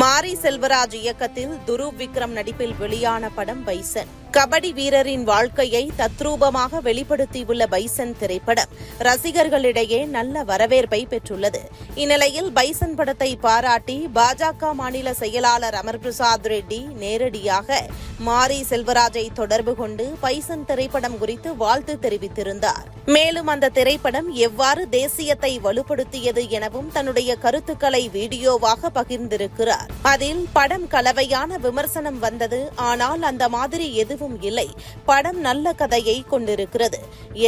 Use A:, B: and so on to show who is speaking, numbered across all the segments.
A: மாரி செல்வராஜ் இயக்கத்தில் துருவ் விக்ரம் நடிப்பில் வெளியான படம் பைசன். கபடி வீரரின் வாழ்க்கையை தத்ரூபமாக வெளிப்படுத்தியுள்ள பைசன் திரைப்படம். ரசிகர்களிடையே நல்ல வரவேற்பை பெற்றுள்ளது. இந்நிலையில் பைசன் படத்தை பாராட்டி பாஜக மாநில செயலாளர் அமர் பிரசாத் ரெட்டி நேரடியாக மாரி செல்வராஜை தொடர்பு கொண்டு பைசன் திரைப்படம் குறித்து வாழ்த்து தெரிவித்திருந்தார். மேலும் அந்த திரைப்படம் எவ்வாறு தேசியத்தை வலுப்படுத்தியது எனவும் தன்னுடைய கருத்துக்களை வீடியோவாக பகிர்ந்திருக்கிறார். அதில் படம் கலவையான விமர்சனம் வந்தது ஆனால் அந்த மாதிரி எதுவும் எதுவும் இல்லை. படம் நல்ல கதையை கொண்டிருக்கிறது.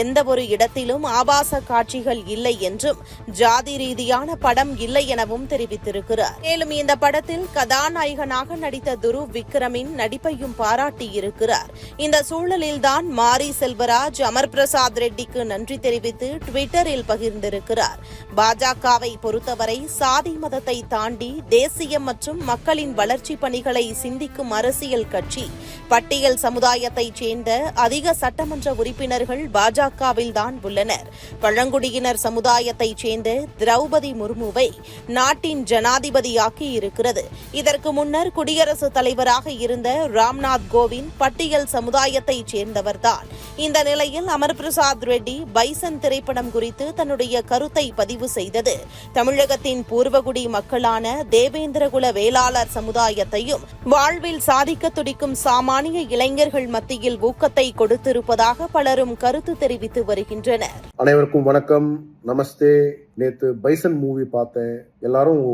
A: எந்த ஒரு இடத்திலும் ஆபாச காட்சிகள் இல்லை என்றும் ஜாதி ரீதியான படம் இல்லை எனவும் தெரிவித்திருக்கிறார். மேலும் இந்த படத்தில் கதாநாயகனாக நடித்த துரு விக்ரமின் நடிப்பையும் பாராட்டியிருக்கிறார் இந்த சூழலில்தான் மாரி செல்வராஜ் அமர் பிரசாத் ரெட்டிக்கு நன்றி தெரிவித்து ட்விட்டரில் பகிர்ந்திருக்கிறார். பாஜகவை பொறுத்தவரை சாதி மதத்தை தாண்டி தேசிய மற்றும் மக்களின் வளர்ச்சி பணிகளை சிந்திக்கும் அரசியல் கட்சி பட்டியல் சமுதாயத்தைச் சேர்ந்த அதிக சட்டமன்ற உறுப்பினர்கள் பாஜகவில் தான் உள்ளனர். பழங்குடியினர் சமுதாயத்தைச் சேர்ந்த திரௌபதி முர்முவை நாட்டின் ஜனாதிபதியாக்கி இருக்கிறது. இதற்கு முன்னர் குடியரசுத் தலைவராக இருந்த ராம்நாத் கோவிந்த் பட்டியல் சமுதாயத்தைச் சேர்ந்தவர்தான் இந்த நிலையில் அமர் பிரசாத் ரெட்டி பைசன் திரைப்படம் குறித்து தன்னுடைய கருத்தை பதிவு செய்தது. தமிழகத்தின் பூர்வகுடி மக்களான தேவேந்திரகுல வேளாளர் சமுதாயத்தையும் வாழ்வில் சாதிக்க துடிக்கும் சாமானிய இளைஞர்கள் மத்தியில் ஊக்கத்தை கொடுத்திருப்பதாக பலரும் கருத்து தெரிவித்து வருகின்றனர்.
B: அனைவருக்கும் வணக்கம். நமஸ்தே. நேத்து பைசன் மூவி பார்த்தேன். எல்லாரும்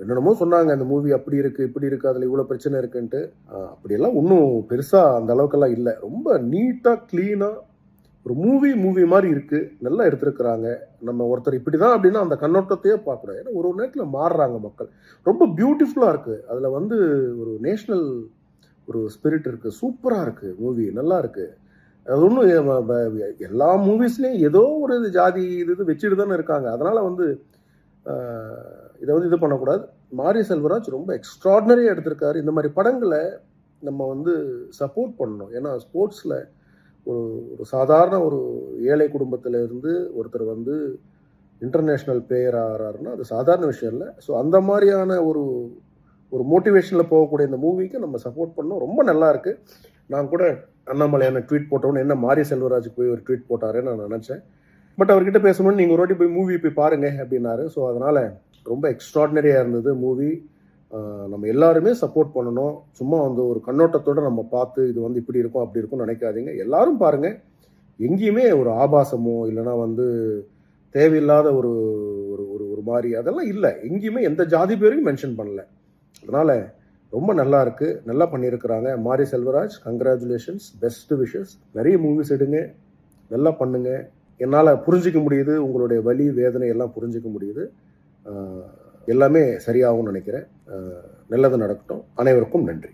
B: என்னென்னமோ சொன்னாங்க அந்த மூவி அப்படி இருக்கு இப்படி இருக்கு அதுல இவ்வளவு பிரச்சனை இருக்குன்ட்டு. அப்படியெல்லாம் ஒன்றும் பெருசா அந்த அளவுக்கெல்லாம் இல்லை. ரொம்ப நீட்டா கிளீனா ஒரு மூவி மூவி மாதிரி இருக்கு. நல்லா எடுத்திருக்கிறாங்க. நம்ம ஒருத்தர் இப்படிதான் அப்படின்னா அந்த கண்ணோட்டத்தையே பார்க்கணும் ஏன்னா ஒரு ஒரு நேரத்தில் மாறுறாங்க மக்கள். ரொம்ப பியூட்டிஃபுல்லா இருக்கு. அதுல வந்து ஒரு நேஷனல் ஒரு ஸ்பிரிட் இருக்குது சூப்பராக இருக்குது மூவி நல்லா இருக்குது அது ஒன்றும் எல்லா மூவிஸ்லேயும் ஏதோ ஒரு இது ஜாதி இது இது வச்சுட்டு தானே இருக்காங்க. அதனால் வந்து இதை வந்து இது பண்ணக்கூடாது. மாரி செல்வராஜ் ரொம்ப எக்ஸ்ட்ராடினரியாக எடுத்திருக்காரு. இந்த மாதிரி படங்களை நம்ம வந்து சப்போர்ட் பண்ணணும். ஏன்னா ஸ்போர்ட்ஸில் ஒரு ஒரு சாதாரண ஒரு ஏழை குடும்பத்தில் இருந்து ஒருத்தர் வந்து இன்டர்நேஷ்னல் பிளேயர் ஆகிறாருன்னா அது சாதாரண விஷயம் இல்லை. ஸோ அந்த மாதிரியான ஒரு ஒரு மோட்டிவேஷனில் போகக்கூடிய இந்த மூவிக்கு நம்ம சப்போர்ட் பண்ணோம். ரொம்ப நல்லா இருக்கு. நான் கூட அண்ணாமலை என்ன ட்வீட் போட்டோன்னு என்ன மாரி செல்வராஜுக்கு போய் ஒரு ட்வீட் போட்டாருன்னு நான் நினச்சேன். பட் அவர்கிட்ட பேசணும்னு நீங்கள் ஒரு வாட்டி போய் மூவி போய் பாருங்க அப்படின்னாரு. ஸோ அதனால் ரொம்ப எக்ஸ்ட்ராடினரியாக இருந்தது மூவி நம்ம எல்லாருமே சப்போர்ட் பண்ணணும். சும்மா வந்து ஒரு கண்ணோட்டத்தோட நம்ம பார்த்து இது வந்து இப்படி இருக்கும் அப்படி இருக்கும்னு நினைக்காதீங்க. எல்லாரும் பாருங்கள் எங்கேயுமே ஒரு ஆபாசமோ இல்லைன்னா வந்து தேவையில்லாத ஒரு ஒரு ஒரு ஒரு மாதிரி அதெல்லாம் இல்லை. எங்கேயுமே எந்த ஜாதி பேரையும் மென்ஷன் பண்ணல. அதனால் ரொம்ப நல்லா இருக்குது நல்லா பண்ணியிருக்கிறாங்க. Mari Selvaraj congratulations best wishes நிறைய மூவிஸ் எடுங்க. நல்லா பண்ணுங்க. என்னால் புரிஞ்சிக்க முடியுது. உங்களுடைய வலி வேதனை எல்லாம் புரிஞ்சிக்க முடியுது. எல்லாமே சரியாகும்னு நினைக்கிறேன். நல்லது நடக்கட்டும். அனைவருக்கும் நன்றி.